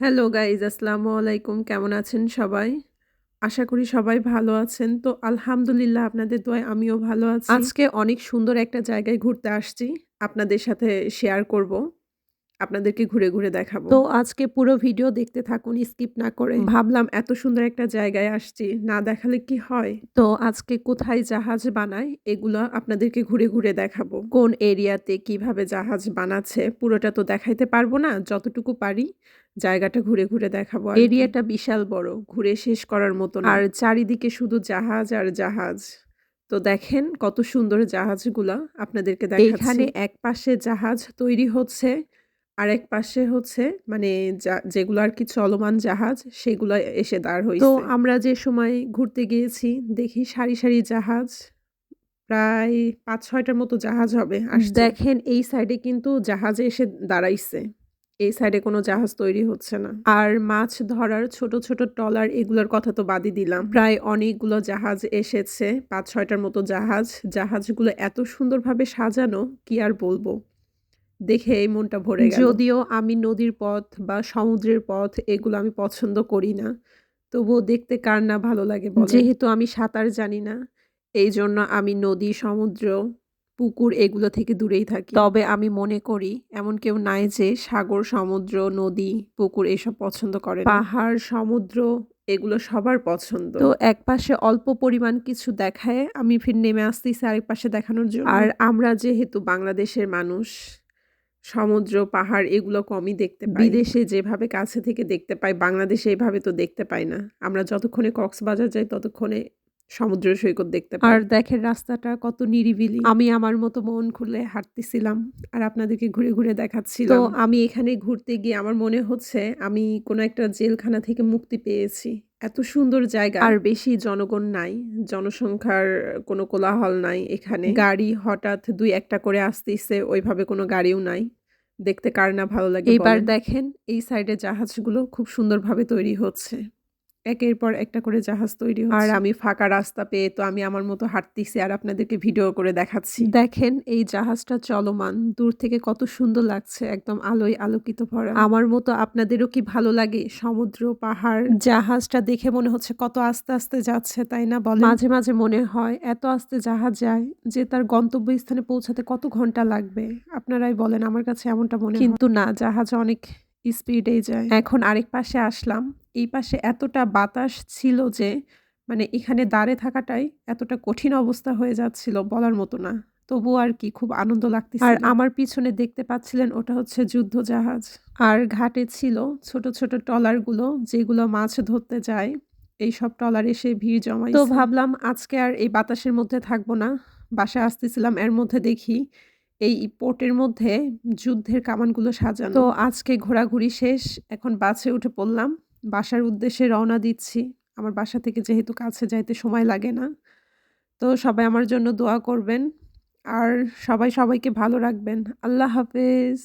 Hello guys আসসালামু আলাইকুম। কেমন আছেন সবাই? আশা করি সবাই ভালো আছেন। তো আলহামদুলিল্লাহ আপনাদের দোয়ায় আমিও ভালো আছি। আজকে অনেক সুন্দর একটা জায়গায় ঘুরতে আসছি। আপনাদের সাথে শেয়ার করব। আপনাদেরকে ঘুরে ঘুরে দেখাবো। তো আজকে পুরো ভিডিও দেখতে থাকুন স্কিপ না করে। ভাবলাম এত সুন্দর একটা জায়গায় আসছি না দেখালে কি হয়? তো আজকে কোথায় জাহাজ বানায় এগুলো আপনাদেরকে ঘুরে ঘুরে দেখাবো। কোন এরিয়াতে কীভাবে জাহাজ বানাচ্ছে পুরোটা তো দেখাইতে পারব না যতটুকু পারি জায়গাটা ঘুরে ঘুরে দেখাবো এরিয়াটা বিশাল বড় ঘুরে শেষ করার মতো আর চারিদিকে শুধু জাহাজ আর জাহাজ। তো দেখেন কত সুন্দর জাহাজগুলা আপনাদেরকে দেখাচ্ছি। এখানে এক পাশে জাহাজ তৈরি হচ্ছে আরেক পাশে হচ্ছে মানে যেগুলো আর কি চলমান জাহাজ সেগুলো এসে দাঁড় হয়েছে তো আমরা যে সময় ঘুরতে গিয়েছি দেখি সারি সারি জাহাজ প্রায় পাঁচ ছয়টার মতো জাহাজ হবে আর দেখেন এই সাইডে কিন্তু জাহাজে এসে দাঁড়াইছে। এই সাইডে কোনো জাহাজ তৈরি হচ্ছে না। আর মাছ ধরার ছোট ছোট ট্রলার এগুলোর কথা তো বাদই দিলাম। প্রায় অনেকগুলো জাহাজ এসেছে পাঁচ ছয়টার মতো জাহাজ। জাহাজগুলো এত সুন্দরভাবে সাজানো কি আর বলব? দেখে এই মনটা ভরে গেল। যদিও আমি নদীর পথ বা সমুদ্রের পথ এগুলো আমি পছন্দ করি না তবুও দেখতে কার না ভালো লাগে যেহেতু আমি সাঁতার জানি না এই জন্য আমি নদী সমুদ্র পুকুর এগুলো থেকে দূরেই থাকি। তবে আমি মনে করি এমন কেউ নাই যে সাগর সমুদ্র নদী পুকুর এসব পছন্দ করে পাহাড় সমুদ্র এগুলো সবার পছন্দ। তো এক পাশে অল্প পরিমাণ কিছু দেখায় আমি ফির নেমে আসতেছি আরেক পাশে দেখানোর জন্য। আর আমরা যেহেতু বাংলাদেশের মানুষ সমুদ্র পাহাড় এগুলো কমই দেখতে পাই। বিদেশে যেভাবে কাছে থেকে দেখতে পাই বাংলাদেশে এভাবে তো দেখতে পাই না। আমরা যতক্ষণে কক্সবাজার যাই ততক্ষণে সমুদ্র সৈকত দেখতে পাই। আর দেখেন রাস্তাটা কত নিরিবিলি। আমি আমার মতো মন খুলে হাঁটতেছিলাম আর আপনাদেরকে ঘুরে ঘুরে দেখাচ্ছি তো আমি এখানে ঘুরতে গিয়ে আমার মনে হচ্ছে আমি কোনো একটা জেলখানা থেকে মুক্তি পেয়েছি। এত সুন্দর জায়গা। আর বেশি জনগণ নাই জনসংখ্যার কোনো কোলাহল নাই এখানে। গাড়ি হঠাৎ দুই একটা করে আসতেছে ওইভাবে কোনো গাড়িও নাই। দেখতে কার না ভালো লাগে এবার দেখেন এই সাইডে জাহাজগুলো খুব সুন্দরভাবে তৈরি হচ্ছে। একের পর একটা করে জাহাজ তৈরি আর আমি ফাঁকা রাস্তা পেয়ে তো আমি আমার মতো হাঁটতেছি আর আপনাদেরকে ভিডিও করে দেখাচ্ছি। দেখেন এই জাহাজটা চলমান। দূর থেকে কত সুন্দর লাগছে একদম আলোয় আলোকিত ভরা। আমার মতো আপনাদেরও কি ভালো লাগে? সমুদ্র পাহাড়। জাহাজটা দেখে মনে হচ্ছে কত আস্তে আস্তে যাচ্ছে তাই না বলে মাঝে মাঝে মনে হয় এত আস্তে জাহাজ যায় যে তার গন্তব্যস্থানে পৌঁছাতে কত ঘণ্টা লাগবে। আপনারাই বলেন আমার কাছে এমনটা মনে কিন্তু না জাহাজ অনেক স্পিডেই যায়। এখন আরেক পাশে আসলাম। এই পাশে এতটা বাতাস ছিল যে মানে এখানে দাঁড়ে থাকাটাই এতটা কঠিন অবস্থা হয়ে যাচ্ছিল বলার মতো না। তবু আর কি খুব আনন্দ লাগতেছে আর আমার পিছনে দেখতে পাচ্ছিলেন ওটা হচ্ছে যুদ্ধ জাহাজ আর ঘাটে ছিল ছোট ছোট ট্রলারগুলো যেগুলো মাছ ধরতে যায়। এই সব ট্রলার এসে ভিড় জমায় তো ভাবলাম আজকে আর এই বাতাসের মধ্যে থাকব না। বাসায় আসতেছিলাম এর মধ্যে দেখি এই পোর্টের মধ্যে যুদ্ধের কামানগুলো সাজানো। তো আজকে ঘোরাঘুরি শেষ, এখন বাসে উঠে পড়লাম। বাসার উদ্দেশ্যে রওনা দিচ্ছি। আমার বাসা থেকে যেহেতু কাছে যাইতে সময় লাগে না। তো সবাই আমার জন্য দোয়া করবেন। আর সবাই সবাইকে ভালো রাখবেন। আল্লাহ হাফেজ।